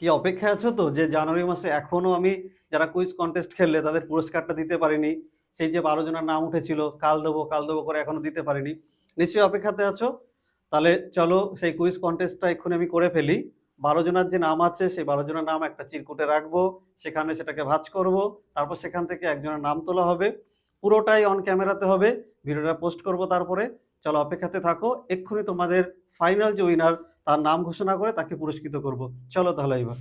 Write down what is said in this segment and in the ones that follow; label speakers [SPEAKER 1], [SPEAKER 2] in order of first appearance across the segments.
[SPEAKER 1] কি অপেক্ষা আছো তো? যে জানুয়ারি মাসে এখনও আমি যারা কুইজ কন্টেস্ট খেললে তাদের পুরস্কারটা দিতে পারিনি, সেই যে বারো জনের নাম উঠেছিল, কাল দেবো কাল দেবো করে এখনও দিতে পারিনি, নিশ্চয়ই অপেক্ষাতে আছো? তাহলে চলো সেই কুইজ কন্টেস্টটা এক্ষুনি আমি করে ফেলি। বারো জনের যে নাম আছে, সেই বারো জনের নাম একটা চিরকুটে রাখব, সেখানে সেটাকে ভাঁজ করব, তারপর সেখান থেকে একজনের নাম তোলা হবে, পুরোটাই অন ক্যামেরাতে হবে, ভিডিওটা পোস্ট করব তারপরে। চলো অপেক্ষাতে থাকো, এক্ষুনি তোমাদের ফাইনাল যে উইনার তার নাম ঘোষণা করে তাকে পুরস্কৃত করব। চলো তাহলে এবার।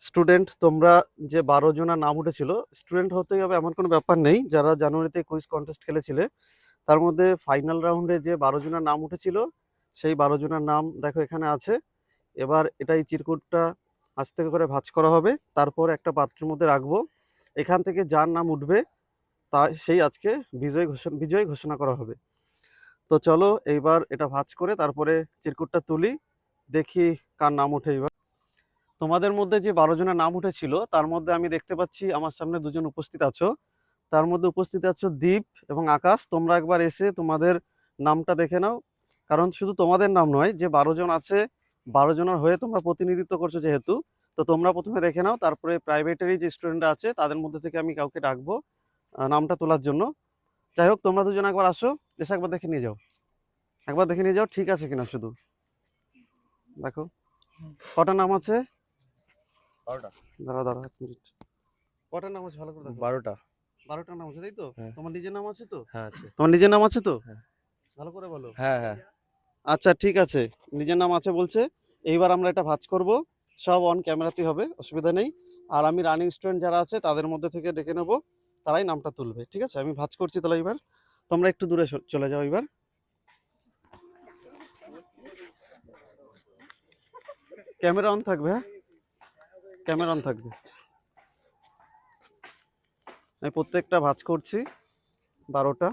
[SPEAKER 1] স্টুডেন্ট, তোমরা যে বারো জনের নাম উঠেছিল, স্টুডেন্ট হতেই হবে এমন কোনো ব্যাপার নেই। যারা জানুয়ারিতে কুইজ কন্টেস্ট খেলেছিলে, তার মধ্যে ফাইনাল রাউন্ডে যে বারো জনের নাম উঠেছিল, সেই বারো জনের নাম দেখো এখানে আছে। এবার এটাই চিরকুটটা আজ থেকে করে ভাঁজ করা হবে। তারপর একটা পাত্রের মধ্যে রাখব। এখান থেকে যার নাম উঠবে, তা সেই আজকে বিজয় ঘোষণা বিজয় ঘোষণা করা হবে। তো চলো, এইবার এটা ভাজ করে তারপরে চিরকুটটা তুলি। দেখি কার নাম ওঠে এবার তোমাদের মধ্যে যে বারো জনের নাম উঠেছিল, তার মধ্যে আমি দেখতে পাচ্ছি আমার সামনে দুজন উপস্থিত আছো। তার মধ্যে উপস্থিত আছো দীপ এবং আকাশ। তোমরা একবার এসে তোমাদের নামটা দেখে নাও। কারণ শুধু তোমাদের নাম নয়, যে বারো জন আছে, বারো জনের হয়ে তোমরা প্রতিনিধিত্ব করছ যেহেতু। তো তোমরা প্রথমে দেখে নাও, তারপরে প্রাইভেটেরই যে স্টুডেন্ট আছে, তাদের মধ্যে থেকে আমি কাউকে ডাকবো নামটা তোলার জন্য। যাই হোক, তোমরা দুজন একবার আসো, এসে একবার দেখে নিয়ে যাও। একবার দেখে নিয়ে যাও, ঠিক আছে কিনা শুধু। দেখো। কটা নাম আছে?
[SPEAKER 2] বারোটা।
[SPEAKER 1] দাঁড়া দাঁড়া এক মিনিট। কটা নাম আছে? ভালো করে দেখো।
[SPEAKER 2] বারোটা।
[SPEAKER 1] বারোটা নাম আছে তাই তো?
[SPEAKER 2] হ্যাঁ।
[SPEAKER 1] তোমার নিজের নাম আছে তো?
[SPEAKER 2] হ্যাঁ আছে।
[SPEAKER 1] তোমার নিজের নাম আছে তো?
[SPEAKER 2] হ্যাঁ।
[SPEAKER 1] ভালো করে বলো।
[SPEAKER 2] হ্যাঁ হ্যাঁ।
[SPEAKER 1] আচ্ছা ঠিক আছে। নিজের নাম আছে বলছে। এইবার আমরা এটা ভাঁজ করব। সব অন ক্যামেরাতেই হবে অসুবিধা নেই। আর আমি রানিং স্টুডেন্ট যারা আছে তাদের মধ্যে থেকে ডেকে নেব। তারাই নামটা তুলবে ঠিক আছে? আমি ভাজ করছি তাহলে এবার তোমরা একটু দূরে চ- চলে যাও এবার ক্যামেরা অন থাকবে হ্যাঁ? ক্যামেরা অন থাকবে। আমি প্রত্যেকটা ভাজ করছি, বারোটা।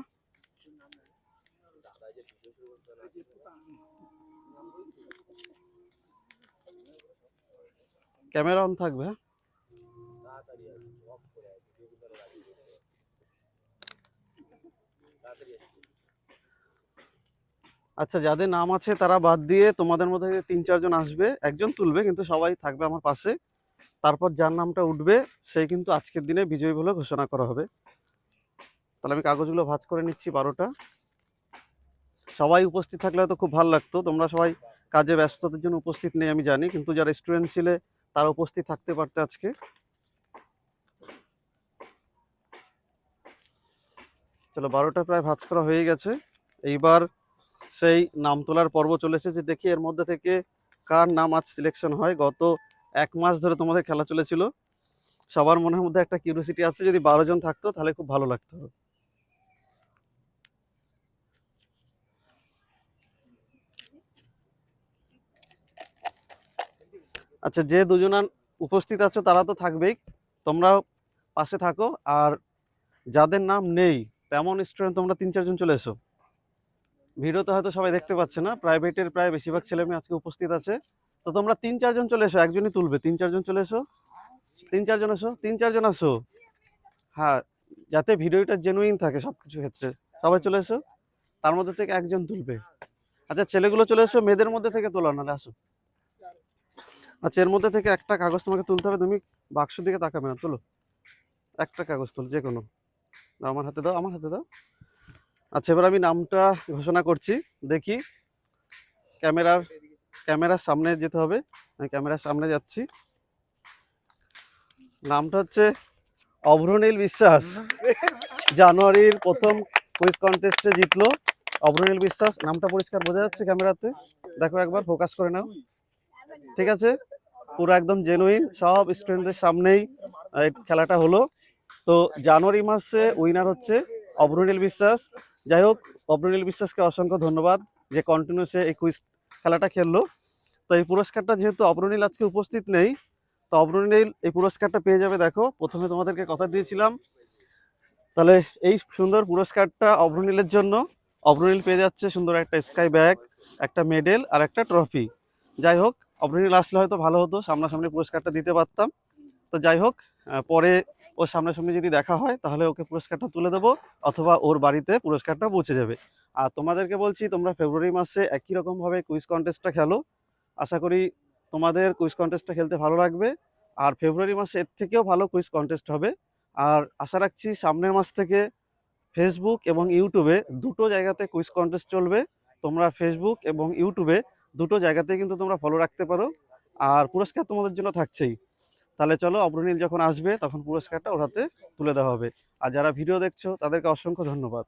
[SPEAKER 1] ক্যামেরা অন থাকবে হ্যাঁ? আচ্ছা যাদের নাম আছে তারা বাদ দিয়ে তোমাদের মধ্যে তিন চারজন আসবে, একজন তুলবে, কিন্তু সবাই থাকবে আমার পাশে। তারপর যার নামটা উঠবে সেই কিন্তু আজকের দিনে বিজয়ী বলে ঘোষণা করা হবে। তাহলে আমি কাগজগুলো ভাজ করে নিচ্ছি বারোটা। সবাই উপস্থিত থাকলে হয়তো খুব ভালো লাগতো। তোমরা সবাই কাজে ব্যস্ততার জন্য উপস্থিত নেই, আমি জানি। কিন্তু যারা স্টুডেন্ট ছিলে, তারা উপস্থিত থাকতে পারতে আজকে। চলো, বারোটা প্রায় ভাজ করা হয়ে গেছে। এইবার সেই নাম তোলার পর্ব চলে এসেছে। দেখি এর মধ্যে থেকে কার নাম আজ সিলেকশন হয়। গত এক মাস ধরে তোমাদের খেলা চলেছিল। সবার মনের মধ্যে একটা কিউরিয়াসিটি আছে, যদি বারো জন থাকতো তাহলে খুব ভালো লাগতো। আচ্ছা যে দুজনার উপস্থিত আছো তারা তো থাকবেই। তোমরাও পাশে থাকো। আর যাদের নাম নেই, তেমন স্টুডেন্ট তোমরা তিন, চারজন চলে এসো। ভিডিওতে হয়তো সবাই দেখতে পাচ্ছে না। প্রাইভেটের প্রায় বেশিরভাগ ছেলে মেয়ে আজকে উপস্থিত আছে। তো তোমরা তিন চারজন চলে এসো, একজনই তুলবে। তিন চারজন চলে এসো। তিন চারজন এসো। তিন চারজন আসো। হ্যাঁ যাতে ভিডিওটা জেনুইন থাকে সব কিছু ক্ষেত্রে। সবাই চলে এসো। তার মধ্যে থেকে একজন তুলবে। আচ্ছা ছেলেগুলো চলে এসো। মেয়েদের মধ্যে থেকে তোলা, নাহলে আসো। আচ্ছা এর মধ্যে থেকে একটা কাগজ তোমাকে তুলতে হবে। তুমি বাক্স দিকে তাকাবে না। তোলো। একটা কাগজ তুল যে কোনো আমার হাতে দাও, আমার হাতে দাও। আচ্ছা এবার আমি নামটা ঘোষণা করছি। দেখি। ক্যামেরার ক্যামেরার সামনে যেতে হবে। আমি ক্যামেরার সামনে যাচ্ছি। নামটা হচ্ছে অভ্রনীল বিশ্বাস। জানুয়ারির প্রথম কুইজ কন্টেস্টে জিতলো অভ্রনীল বিশ্বাস। নামটা পরিষ্কার বোঝা যাচ্ছে ক্যামেরাতে। দেখো একবার, ফোকাস করে নাও। ঠিক আছে? পুরো একদম জেনুইন সব স্টুডেন্টদের সামনেই খেলাটা হলো। তো জানুয়ারি মাসে উইনার হচ্ছে অভ্রনীল বিশ্বাস। যাই হোক অভ্রনীল বিশ্বাসকে অসংখ্য ধন্যবাদ যে কন্টিনিউসে এই কুইজ খেলাটা খেললো। তো এই পুরস্কারটা যেহেতু অভ্রনীল আজকে উপস্থিত নেই, তো অভ্রনীল এই পুরস্কারটা পেয়ে যাবে দেখো। প্রথমে তোমাদেরকে কথা দিয়েছিলাম। তাহলে এই সুন্দর পুরস্কারটা অভ্রনীলের জন্য। অভ্রনীল পেয়ে যাচ্ছে সুন্দর একটা স্কাই ব্যাগ একটা মেডেল আর একটা ট্রফি যাই হোক অভ্রনীল আসলে হয়তো ভালো হতো, সামনাসামনি পুরস্কারটা দিতে পারতাম। তো যাই হোক পরে ওর সামনাসামনি যদি দেখা হয়, তাহলে ওকে পুরস্কারটা তুলে দেবো, অথবা ওর বাড়িতে পুরস্কারটা পৌঁছে যাবে। আর তোমাদেরকে বলছি, তোমরা ফেব্রুয়ারি মাসে একই রকমভাবে কুইজ কন্টেস্টটা খেলো। আশা করি তোমাদের কুইজ কন্টেস্টটা খেলতে ভালো লাগবে। আর ফেব্রুয়ারি মাসে এর থেকেও ভালো কুইজ কন্টেস্ট হবে। আর আশা রাখছি, সামনের মাস থেকে ফেসবুক এবং ইউটিউবে দুটো জায়গাতে কুইজ কন্টেস্ট চলবে। তোমরা ফেসবুক এবং ইউটিউবে দুটো জায়গাতে কিন্তু তোমরা ফলো রাখতে পারো। আর পুরস্কার তোমাদের জন্য থাকছেই। তাহলে চলো অগ্রনীল যখন আসবে, তখন পুরস্কারটা ওর হাতে তুলে দেওয়া হবে। আর যারা ভিডিও দেখছ, তাদেরকে অসংখ্য ধন্যবাদ।